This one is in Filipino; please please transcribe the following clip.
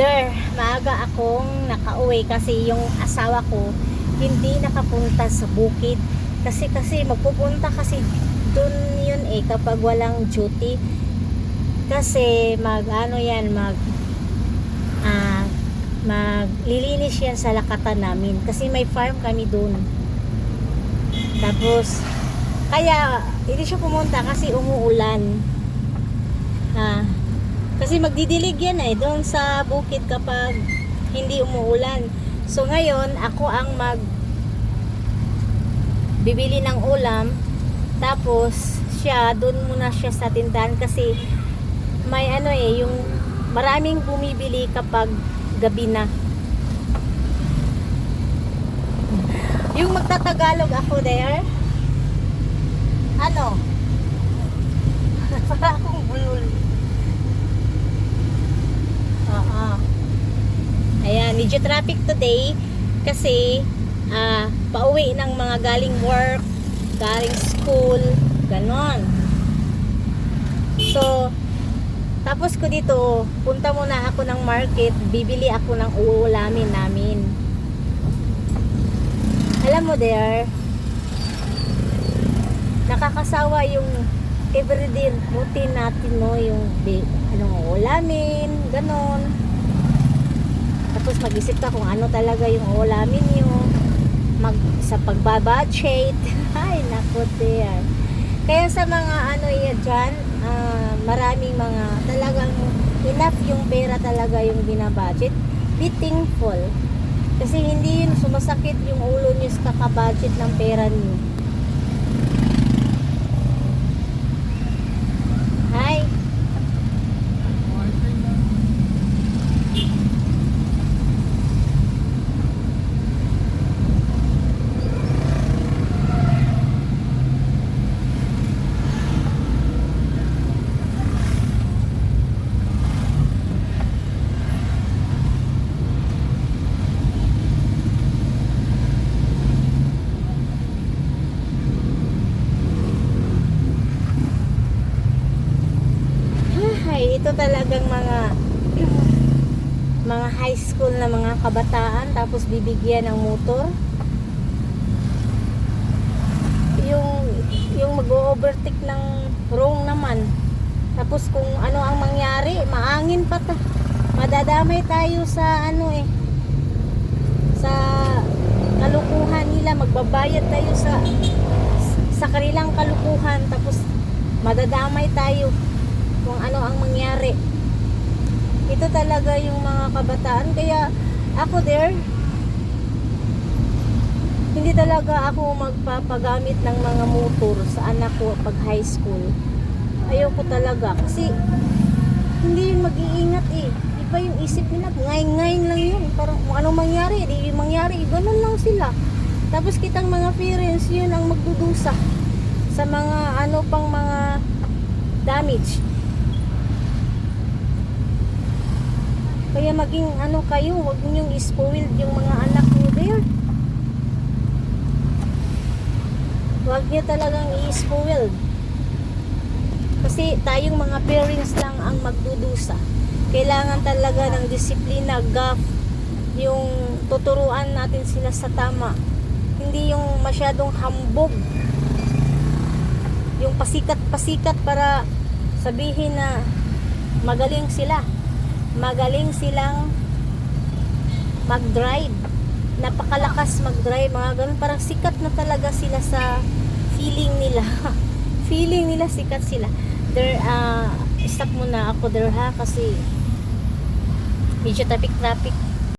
There, maaga akong nakauwi kasi yung asawa ko hindi nakapunta sa bukid. Kasi kasi magpupunta kasi dun yun eh kapag walang duty. Kasi mag ano yan, mag ah maglilinis yan sa lakatan namin kasi may farm kami dun. Tapos kaya hindi siya pumunta kasi umuulan. Ah, kasi magdidilig yan eh doon sa bukid kapag hindi umuulan. So ngayon, ako ang mag bibili ng ulam tapos siya doon muna siya sa tindahan kasi may ano eh yung maraming bumibili kapag gabi na. Yung magtatagalog ako there. Ano? Para akong bulol. Medyo traffic today kasi ah pauwi ng mga galing work, galing school, ganon. So, tapos ko dito, punta muna ako ng market, bibili ako ng uulamin namin. Alam mo there, nakakasawa yung everyday routine natin no, yung di, anong uulamin, ganon. Tapos mag-isip ka kung ano talaga yung uulamin nyo. Mag, sa pagbabudget. Ay, naku there. Kaya sa mga ano yan dyan, ah, maraming mga talagang enough yung pera talaga yung binabudget. Be thankful. Kasi hindi yun sumasakit yung ulo nyo sa kakabudget ng pera nyo. Ay, ito talagang mga mga high school na mga kabataan tapos bibigyan ng motor. Yung yung mag-overtake ng wrong naman. Tapos kung ano ang mangyari, maangin pa ta. Madadamay tayo sa ano eh sa kalukuhan nila, magbabayad tayo sa sa kanilang kalukuhan tapos madadamay tayo kung ano ang mangyari. Ito talaga yung mga kabataan. Kaya ako there, hindi talaga ako magpapagamit ng mga motor sa anak ko pag high school. Ayoko talaga. Kasi hindi yun mag-iingat eh. Iba yung isip nila. Ngayon-ngayon lang yun. Parang anong mangyari, di mangyari. Ganun lang sila. Tapos kitang mga parents, yun ang magdudusa sa mga ano pang mga damage. Kaya maging ano kayo, wag niyo spoiled yung mga anak niyo there. Wag niyo talagang i-spoiled. Kasi tayong mga parents lang ang magdudusa. Kailangan talaga ng disiplina, gaf, yung tuturuan natin sila sa tama. Hindi yung masyadong hambog. Yung pasikat-pasikat para sabihin na magaling sila magaling silang mag-drive. Napakalakas mag-drive, mga ganun. Parang sikat na talaga sila sa feeling nila. feeling nila sikat sila. There, uh, stop muna ako there ha kasi medyo traffic traffic